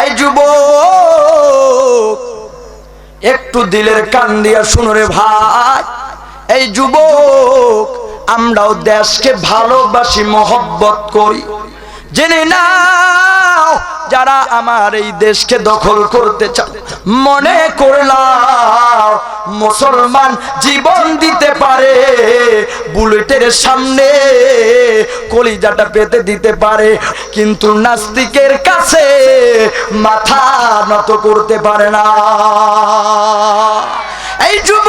এই যুব একটু দিলের কান দিয়া শুনো রে ভাই। এই যুবক, আমরাও দেশকে ভালোবাসি, মহব্বত করি। জেনে নাও, যারা আমার এই দেশকে দখল করতে চায়, মনে করলাম মুসলমান জীবন দিতে পারে, বুলেটের সামনে কলিজাটা পেতে দিতে পারে, কিন্তু নাস্তিকের কাছে মাথা নত করতে পারে না। এই যুবক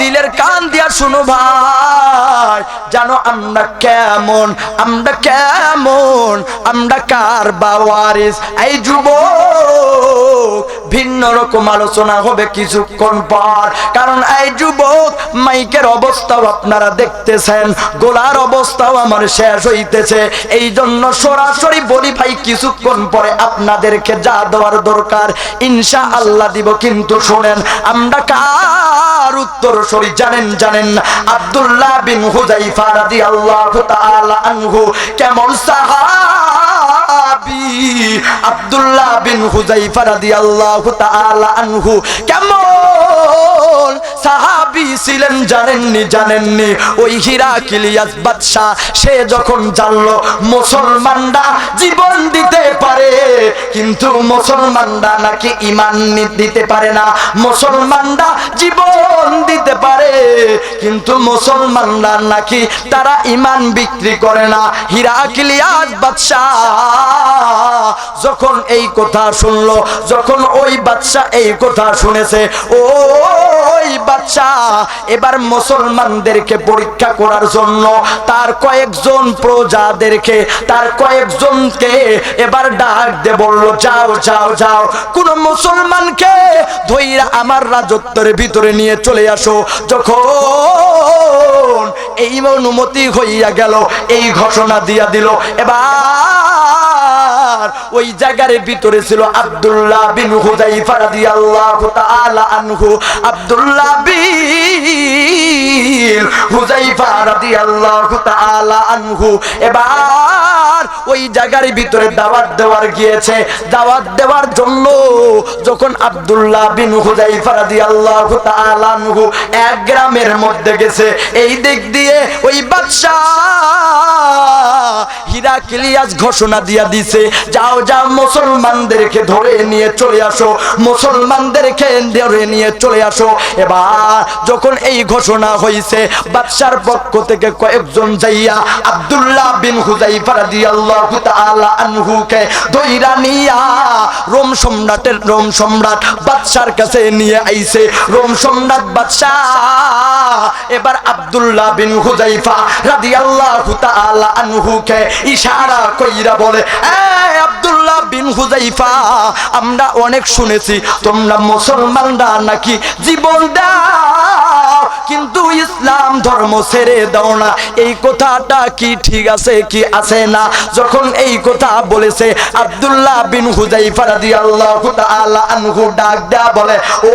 দিলের কান দিয়া শুনো ভাই, জানো আমরা কেমন আমরা কেমন, আমরা কার বাওয়ারিস এই যুবক, ভিন্ন রকম আলোচনা হবে কিছুক্ষণ পর, কারণ এই যুবক মাইকের অবস্থাও আপনারা দেখতেছেন, গোলার অবস্থাও আমার শেষ হইতেছে। এই জন্য সরাসরি বলি ভাই, কিছুক্ষণ পরে আপনাদেরকে যা দেওয়ার দরকার ইনশা আল্লাহ দিব, কিন্তু শোনেন, আমরা কার উত্তর সরি জানেন জানেন আব্দুল্লাহ বিন হুজাইফা রাদিয়াল্লাহু তাআলা আনহু কেমন সাহাবী? আব্দুল্লাহ বিন হুজাইফা রাদিয়াল্লাহু তাআলা আনহু কেমন সাহাবী ছিলেন জানেননি জানেননি? ওই হীরা কিলিয়াস বাদশাহ, সে যখন জানলো মুসলমানরা জীবন দিতে পারে, কিন্তু মুসলমানরা নাকি ইমান দিতে পারে না। মুসলমানরা জীবন দিতে পারে, কিন্তু মুসলমানরা নাকি তারা ইমান বিক্রি করে না। হীরা কিলিয়াস বাদশাহ যখন এই কথা শুনলো, যখন ওই বাদশাহ এই কথা শুনেছে, ওই বাচ্চা এবার মুসলমানদেরকে পরীক্ষা করার জন্য, তার কয়েকজন প্রজাদেরকে, তার কয়েকজনকে এবার ডাক দে বলল, যাও যাও যাও, কোন মুসলমানকে ধইরা আমার রাজত্বের ভিতরে নিয়ে চলে আসো। যখন এই অনুমতি হইয়া গেল, এই ঘোষণা দিয়া দিল, এবার ওই জায়গার ভিতরে ছিল আব্দুল্লাহ বিন হুজাইফা রাদিয়াল্লাহু তাআলা আনহু। আব্দুল্লাহ বিন হুজাইফা রাদিয়াল্লাহু তাআলা আনহু। এবার ওই জায়গার ভিতরে দাওয়াত দেওয়ার গিয়েছে। দাওয়াত দেওয়ার জন্য যখন আব্দুল্লাহ বিন হুজাইফা রাদিয়াল্লাহু তাআলা আনহু এক গ্রামের মধ্যে গেছে, এই দিক দিয়ে ওই বাদশা হীরা ঘোষণা দিয়া দিছে, যাও যাও, মুসলমানদেরকে ধরে নিয়ে চলে আসো, মুসলমানদেরকে ধরে নিয়ে চলে আসো। এবার যখন এই ঘোষণা হয়েছে বাদশার পক্ষ থেকে কয়েকজন যাইয়া আব্দুল্লাহ বিন হুজাইফা রাদিয়াল্লাহু তাআলা আনহুকে দইরা নিয়া রোম সম্রাটের, রোম সম্রাট বাদশার কাছে নিয়ে আইছে। রোম সম্রাট বাদশাহ এবার আব্দুল্লাহ বিন হুজাইফা রাদিয়াল্লাহু তাআলা আনহুকে ইশারা কইরা বলে আব্দুল্লাহ বিন হুজাইফা আমরা অনেক শুনেছি, তোমরা মুসলমানরা নাকি জীবন দাও, কিন্তু ইসলাম ধর্ম ছেড়ে দাও না। এই কথাটা কি ঠিক আছে, কি আছে না? যখন এই কথা বলেছে, আব্দুল্লাহ বিন হুজাইফা রাদিয়াল্লাহু তাআলা আনহু ডাক দেয়া বলে, ও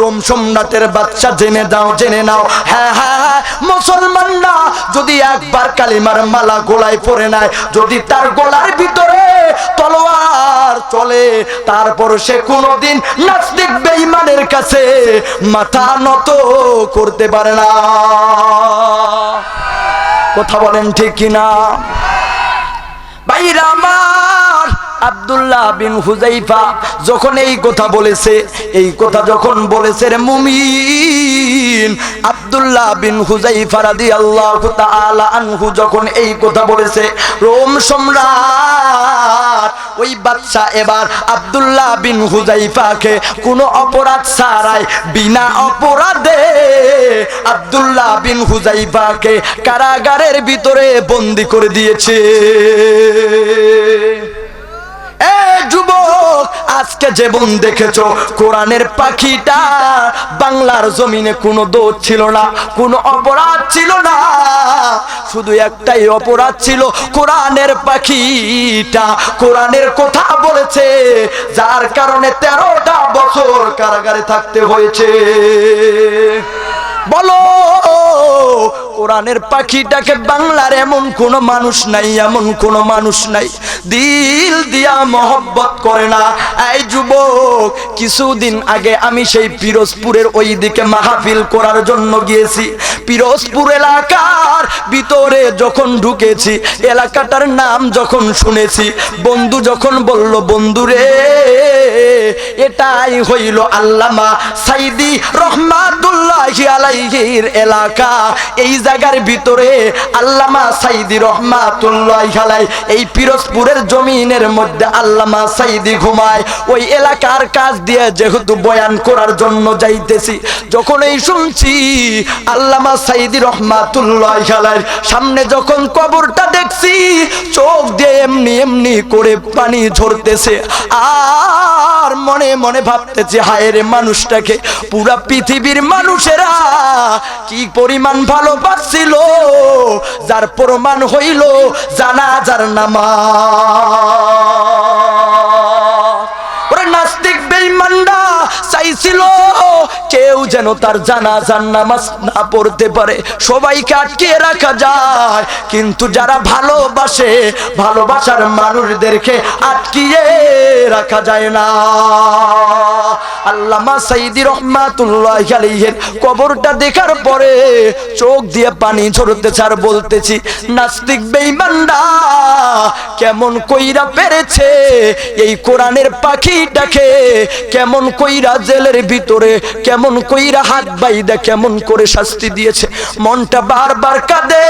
রোম সম্রাটের বাচ্চা জেনে দাও, জেনে নাও। হ্যাঁ হ্যাঁ হ্যাঁ মুসলমানরা যদি একবার কালিমার মালা গোলায় পরে নেয়, যদি তার গলার ভিতরে তলোয়ার চলে, তারপর সে কোনোদিন নাস্তিক বেঈমানের কাছে মাথা নত করতে পারে না। কথা বলেন ঠিক কিনা? বাইরা আমার আব্দুল্লাহ বিন হুজাইফা যখন এই কথা বলেছে, এই কথা যখন বলেছে রে মুমিন, আব্দুল্লাহ বিন হুজাইফা রাদিয়াল্লাহু তাআলা আনহু যখন এই কথা বলেছে, রোম সম্রাট, ওই বাচ্চা এবার আব্দুল্লাহ বিন হুজাইফাকে কোনো অপরাধ ছাড়াই, বিনা অপরাধে আব্দুল্লাহ বিন হুজাইফাকে কারাগারের ভিতরে বন্দি করে দিয়েছে। এ আজকে যেমন দেখেছ, কোরআনের পাখিটা বাংলার জমিনে কোনো দোষ ছিল না, কোনো অপরাধ ছিল না। শুধু একটাই অপরাধ ছিল, কোরআনের পাখিটা কোরআনের কথা বলেছে, যার কারণে তেরোটা বছর কারাগারে থাকতে হয়েছে। বলো কোরআনের পাখিটাকে বাংলার এমন কোন মানুষ নাই, এমন কোন মানুষ নাই। দিল দিয়া মহব্বত করে না, এই যুবক, কিছুদিন আগে আমি সেই পিরোজপুরের ওই দিকে মাহফিল করার জন্য গিয়েছি। পিরোজপুর এলাকার ভিতরে যখন ঢুকেছি, এলাকাটার নাম যখন শুনেছি, বন্ধু যখন বলল বন্ধুরে এটাই হইল আল্লামা সাইদি আলাইহির এলাকা। এই জায়গার ভিতরে আল্লামা সাইদি আলাই এই পিরোজপুরের জমিনের মধ্যে আল্লামা সাইদি ঘুমায়। ওই এলাকার কাজ দিয়ে যেহেতু বয়ান করার জন্য যাইতেছি, যখন এই শুনছি আল্লামা সাইদি রহমাতুল্লাহি সামনে যখন কবরটা দেখছি, চোখ দিয়ে এমনি এমনি করে পানি ঝরতেছে। আর মনে মনে ভাবতেছে হায়ের মানুষটাকে, পুরা পৃথিবীর মানুষেরা কি পরিমাণ ভালোবাসছিল, যার প্রমাণ হইল জানাজার নামা চাইছিল কেউ যেন তার জানাজার নামাজ না পড়তে পারে, সবাইকে আটকিয়ে রাখা যায়। কিন্তু যারা ভালোবাসে, ভালোবাসার মানুষদেরকে আটকিয়ে রাখা যায় না। আল্লামা সাইদি রহমাতুল্লাহ কবরটা দেখার পরে চোখ দিয়ে পানি ঝরতেছে আর বলতেছি, নাস্তিক কেমন কইরা পেরেছে এই কোরআনের পাখিটাকে? কেমন কইরা জেলের ভিতরে, কেমন কইরা হাত বাইদা, কেমন করে শাস্তি দিয়েছে? মনটা বারবার কাঁদে।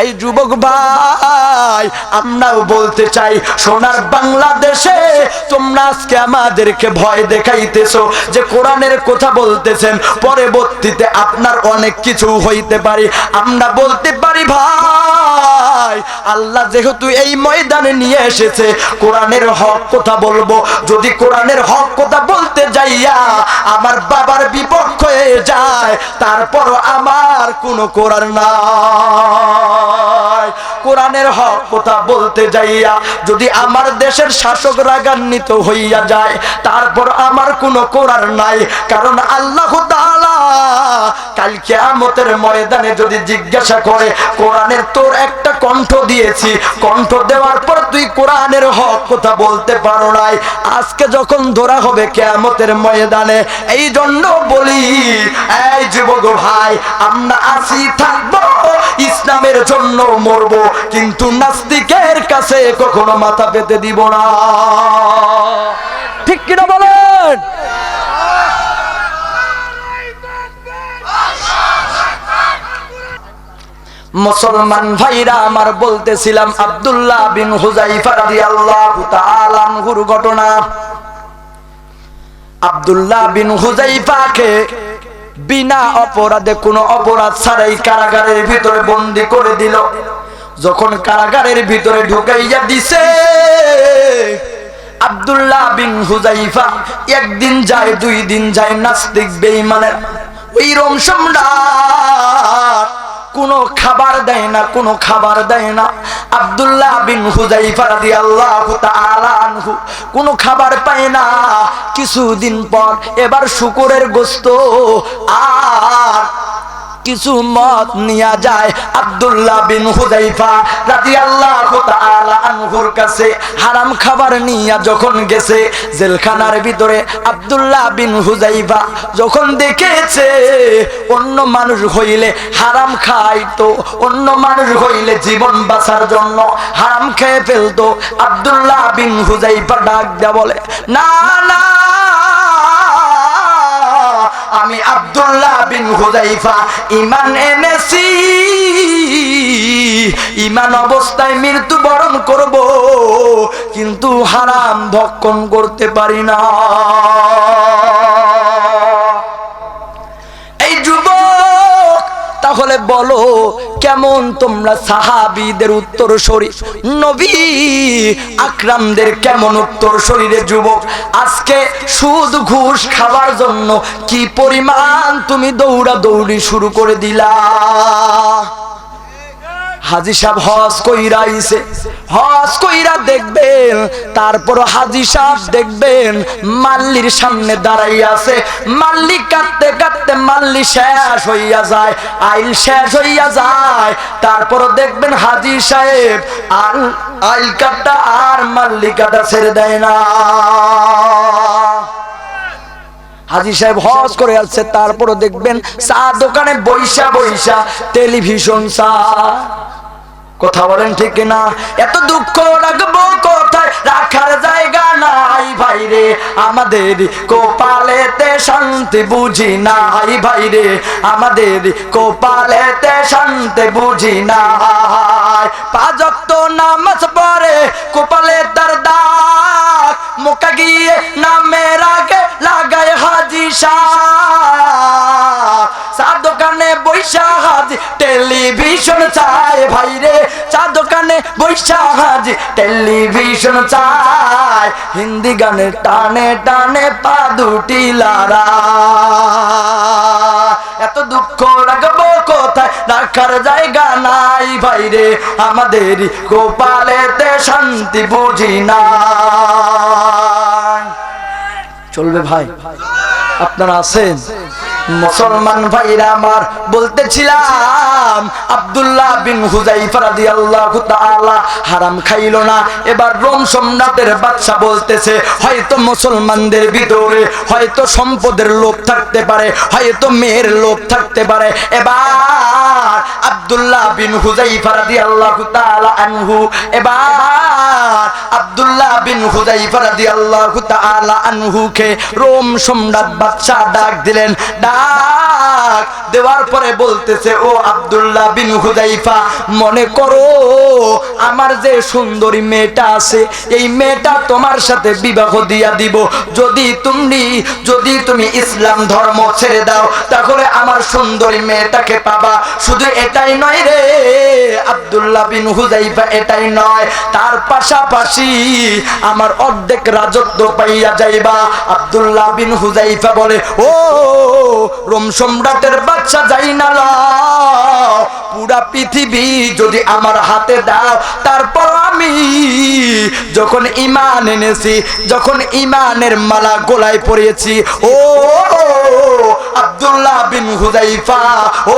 এই যুবক ভাই, আমরাও বলতে চাই, সোনার বাংলাদেশে তোমরা আজকে আমাদেরকে ভয় দেখাইতেছো যে কোরআনের কথা বলতেছেন, পরবর্তীতে আপনার অনেক কিছু হইতে পারে। আমরা বলতে পারি, ভাই! আল্লাহ যেহেতু এই ময়দানে নিয়ে এসেছে, কোরআনের হক কথা বলব। যদি কোরআনের হক কথা বলতে যাইয়া আমার বাবার বিপক্ষ হয়ে যায় তারপর আমার কোনো কোরআন নাই। কোরআনের হক কথা বলতে যাইয়া যদি আমার দেশের শাসক রাগান্বিত হইয়া যায় তারপর আমার কোনো কোরআন নাই। কারণ আল্লাহ তাআলা কালকে আমতের ময়দানে যদি জিজ্ঞাসা করে, কোরআনের তোর একটা কণ্ঠ দিয়েছি। কণ্ঠ দেওয়ার পর তুই কোরআনের হক কথা বলতে পারো নাই। আজকে যখন ধরা হবে কেয়ামতের ময়দানে এই জন্য বলি, এই যুবক ভাই, আমরা আসি থাকব, ইসলামের জন্য মরবো, কিন্তু নাস্তিকের কাছে কখনো মাথা পেতে দিব না। ঠিক কিনা বলেন? মুসলমান ভাইরা, আমার বলতেছিলাম আব্দুল্লাহ বিন হুজাইফা রাদিয়াল্লাহু তাআলা আনহুর ঘটনা। আব্দুল্লাহ বিন হুজাইফাকে বিনা অপরাধে, কোনো অপরাধ ছাড়াই কারাগারের ভিতরে বন্দি করে দিল। যখন কারাগারের ভিতরে ঢুকাইয়া দিছে, আব্দুল্লাহ বিন হুজাইফা একদিন যায়, দুই দিন যায় নাস্তিক বেঈমানের। ওই রোম সম্রাট কোনো খাবার দেয় না, কোনো খাবার দেয় না। আব্দুল্লাহ বিন হুজাইফা দি আল্লাহ আনহু কোনো খাবার পায় না। কিছুদিন পর এবার শুকুরের গোস্ত আর কিছু মত নিয়া যায় আব্দুল্লাহ বিন হুজাইফা রাদিয়াল্লাহু তাআলা আনহুর কাছে হারাম খাবার নিয়া যখন গেছে জেলখানার ভিতরে আব্দুল্লাহ বিন হুজাইফা যখন দেখেছে অন্য মানুষ হইলে হারাম খাইতো, অন্য মানুষ হইলে জীবন বাঁচার জন্য হারাম খেয়ে ফেলতো, আব্দুল্লাহ বিন হুজাইফা ডাক দেয়া বলে, না না আমি আব্দুল্লাহ বিন হুজাইফা ইমান এনেছি। ইমান অবস্থায় মৃত্যু বরণ করব, কিন্তু হারাম ভক্ষণ করতে পারি না। তাহলে বলো, কেমন তোমরা সাহাবিদের উত্তর শরীর নবী আকরামদের কেমন উত্তর শরীরে যুবক? আজকে সুদ, ঘুষ খাবার জন্য কি পরিমাণ তুমি দৌড়া দৌড়ি শুরু করে দিলা? হাজি সাহেব হজ কইরা আইছে। হজ কইরা দেখবেন, তারপর হাজি সাহেব দেখবেন, মাল্লির সামনে দাঁড়াই আছে। মাল্লি কাটতে কাটতে মাল্লি শেষ হইয়া যায়, আইল শেষ হইয়া যায়। তারপর দেখবেন হাজি সাহেব আর আইল কাটটা আর মাল্লি কাটা ছেড়ে দেয় না। হাজি সাহেব হজ করে আসছে তারপরও দেখবেন চা দোকানে বৈশা বৈশা টেলিভিশন চা। কথা বলেন ঠিক না এত দুঃখ রাখব কোথায়? রাখার জায়গা নাই ভাই রে আমাদের কোপালেতে শান্তি বুঝি নাই ভাই রে আমাদের কোপালেতে শান্তি বুঝি নাই। পাজক নামাজ পড়ে কোপালে তার দাগ। মোকা গিয়ে নামের আগে লাগায় হাজি শাহ দোকানে বৈশা হাজি টেলিভিশন চায় ভাই রে চা দোকানে বৈশাহাজি টেলিভিশন চায়। হিন্দি গানে টানে টানে পা দুটি লারা। এত দুঃখ রাখব কোথায়? রাখার জায়গা নাই ভাই রে, আমাদের গোপালেতে শান্তি বুঝি না চলবে ভাই, আপনারা আছেন? মুসলমান ভাইরা আমার, বলতেছিলাম, আব্দুল্লাহ বিন হুজাইফা রাদিয়াল্লাহু তাআলা হারাম খাইলো না। এবার রোম সম্রাটের বাদশা বলতেছে, হয়তো মুসলমানদের ভিতরে হয়তো সম্পদের লোভ থাকতে পারে, হয়তো মেয়ের লোভ থাকতে পারে। এবার আব্দুল্লাহ বিন হুজাইফা রাদিয়াল্লাহু তাআলা আনহু, এবার আব্দুল্লাহ বিন হুজাইফা রাদিয়াল্লাহু তাআলা আনহুকে রোম সম্রাট বাদশা ডাক দিলেন, ডাক! দেওয়ার পরে বলতেছে, ও আব্দুল্লাহ বিন হুজাইফা মনে করো আমার যে সুন্দরী মেয়েটা আছে, এই মেয়েটা তোমার সাথে বিবাহ দিয়া দিব। যদি তুমি যদি তুমি ইসলাম ধর্ম ছেড়ে দাও, তাহলে আমার সুন্দরী মেয়েটাকে পাবা। শুধু এটাই নয় রে, আব্দুল্লাহ বিন হুজাইফা এটাই নয়। তার পাশাপাশি আমার অর্ধেক রাজত্ব পাইয়া যাইবা। আব্দুল্লাহ বিন হুজাইফা বলে, ও রোম সম্রাটের বাচ্চা যাই না। পুরা পৃথিবী যদি আমার হাতে দাও, তারপর আমি যখন ইমান এনেছি, যখন ইমানের মালা গোলায় পড়িয়েছি ও আব্দুল্লাহ বিন হুজাইফা ও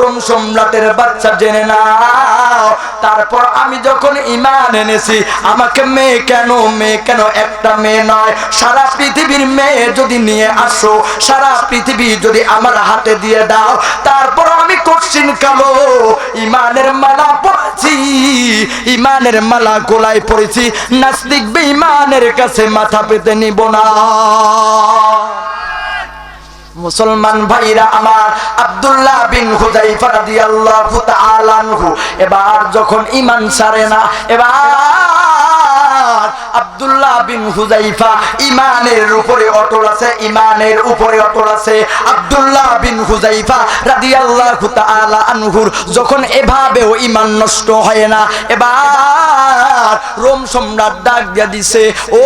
রোম সম্রাটের বাচ্চা জেনে নাও। তারপর আমি যখন ইমান এনেছি, আমাকে মেয়ে কেন মেয়ে কেন একটা মেয়ে নয়? সারা পৃথিবীর মেয়ে যদি নিয়ে আসো, সারা পৃথিবী যদি আমার হাতে দিয়ে দাও, তারপর আমি কঠিন কালো, ইমানের মালা পড়েছি, ইমানের মালা গোলায় পড়েছি, নাস্তিক বেঈমানের কাছে মাথা পেতে নিব না। মুসলমান ভাইরা আমার, আব্দুল্লাহ বিন হুজাইফা রাদিয়াল্লাহু তাআলা এবার যখন ঈমান ছাড়ে না, এবার আব্দুল্লাহ বিন হুজাইফা ঈমান নষ্ট হয় না, এবার রোম সম্রাট ডাক দিয়া দিছে, ও,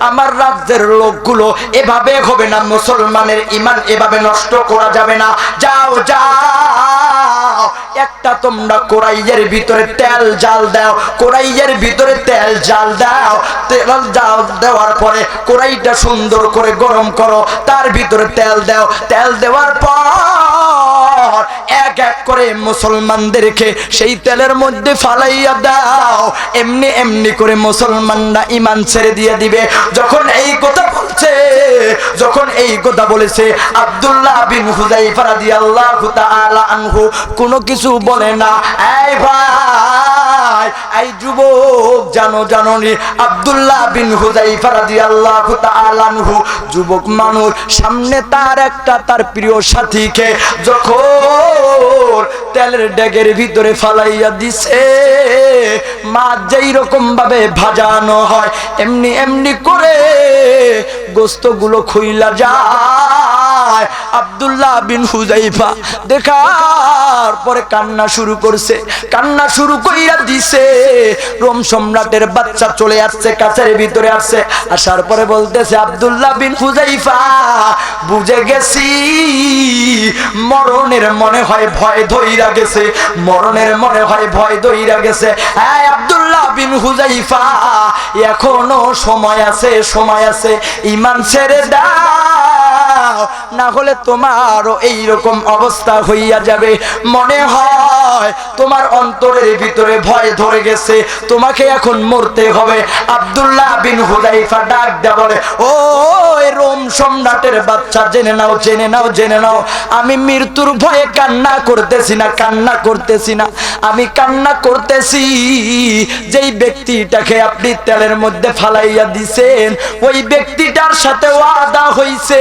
আমার রাজ্যের লোকগুলো এভাবে হবে না, মুসলমানের ইমান এভাবে নষ্ট করা যাবে না। যাও যাও। একটা তোমরা কোরাইয়ের ভিতরে তেল জাল দাও কোরাইয়ের ভিতরে তেল জাল দাও, তেল জাল দেওয়ার পরে কোরাইটা সুন্দর করে গরম করো, তার ভিতরে তেল দাও, তেল দেওয়ার পর এক এক করে মুসলমানদেরকে সেই তেলের মধ্যে ফালাইয়া দাও। এমনি এমনি করে মুসলমানরা ইমান ছেড়ে দিয়ে দিবে। যখন এই কথা বলছে, যখন এই কথা বলেছে, আব্দুল্লাহ বিন হুজাইফা রাদিয়াল্লাহু তাআলা আনহু, কোনো কিছু বলে না, এই ভাই সামনে তার একটা তার প্রিয় যখন তেলের ডেগের ভিতরে ফালাইয়া দিছে মাছ যেই রকম ভাবে ভাজানো হয়, এমনি এমনি করে গোস্তগুলো খুইলা যায়। আব্দুল্লাহ বিন হুজাইফা দেখার পরে কান্না শুরু করছে। কান্না শুরু কইরা দিছে। রোম সম্রাটের বাচ্চা চলে আসছে, কাছের ভিতরে আসছে। আসার পরে বলতেছে, আব্দুল্লাহ বিন হুজাইফা বুঝে গেছি। মরণের মনে হয় ভয় ধইরা গেছে। মরণের মনে হয় ভয় ধইরা গেছে। হ্যাঁ আব্দুল্লাহ বিন হুজাইফা এখনও সময় আছে সময় আছে। ইমান ছেড়ে দাও। না হলে তোমারও এইরকম অবস্থা হইয়া যাবে। মনে হয় তোমার অন্তরের ভিতরে ভয় ধরে গেছে, তোমাকে এখন মরতে হবে। আব্দুল্লাহ বিন হুদাইফা ডাক দেয়া বলে ও রোম সম্রাটের বাচ্চা, জেনে নাও জেনে নাও জেনে নাও। আমি মৃত্যুর ভয়ে কান্না করতেছি না, কান্না করতেছি না। আমি কান্না করতেছি, যেই ব্যক্তিটাকে আপনি তেলের মধ্যে ফালাইয়া দিছেন, ওই ব্যক্তিটার সাথে ওয়াদা হইছে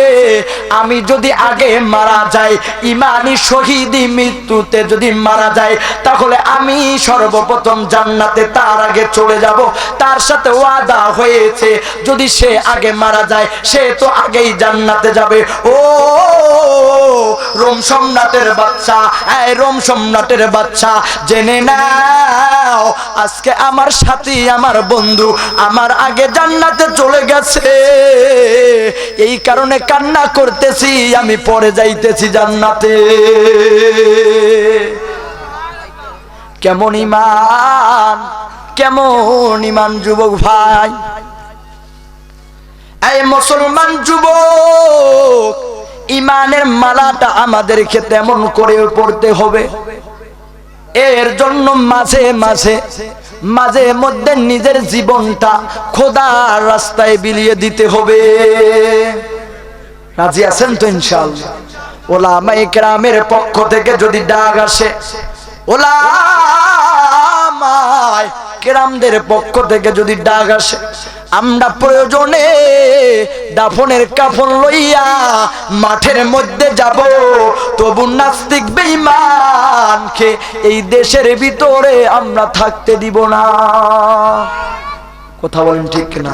আমি যদি আগে মারা যাই, ইমানি শহীদি মৃত্যুতে যদি মারা যায় তাহলে আমি সর্বপ্রথম জান্নাতে তার আগে চলে যাব। তার সাথে ওয়াদা হয়েছে, যদি সে আগে মারা যায়, সে তো আগেই জান্নাতে যাবে। ও, রোম সম্রাটের বাচ্চা, এই রোম সম্রাটের বাচ্চা, জেনে নাও, আজকে আমার সাথী, আমার বন্ধু, আমার আগে জান্নাতে চলে গেছে। এই কারণে কান্না করতেছি আমি পরে যাইতেছি জান্নাতে। কেমন ইমান কেমন ইমান যুবক ভাই? এই মুসলমান যুবক, ইমানের মালাটা আমাদেরকে তেমন করে পড়তে হবে। এর জন্য মাঝে মাঝে মাঝে মধ্যে নিজের জীবনটা খোদার রাস্তায় বিলিয়ে দিতে হবে। রাজি আছেন তো ইনশাআল্লাহ? ওলামাই কেরামের পক্ষ থেকে যদি ডাক আসে ওলামাই কেরামদের পক্ষ থেকে যদি ডাক আসে, আমরা প্রয়োজনে দাফনের কাফন লইয়া মাঠের মধ্যে যাব। তবু নাস্তিক বেঈমানকে এই দেশের ভিতরে আমরা থাকতে দিব না। কথা বলেন ঠিক না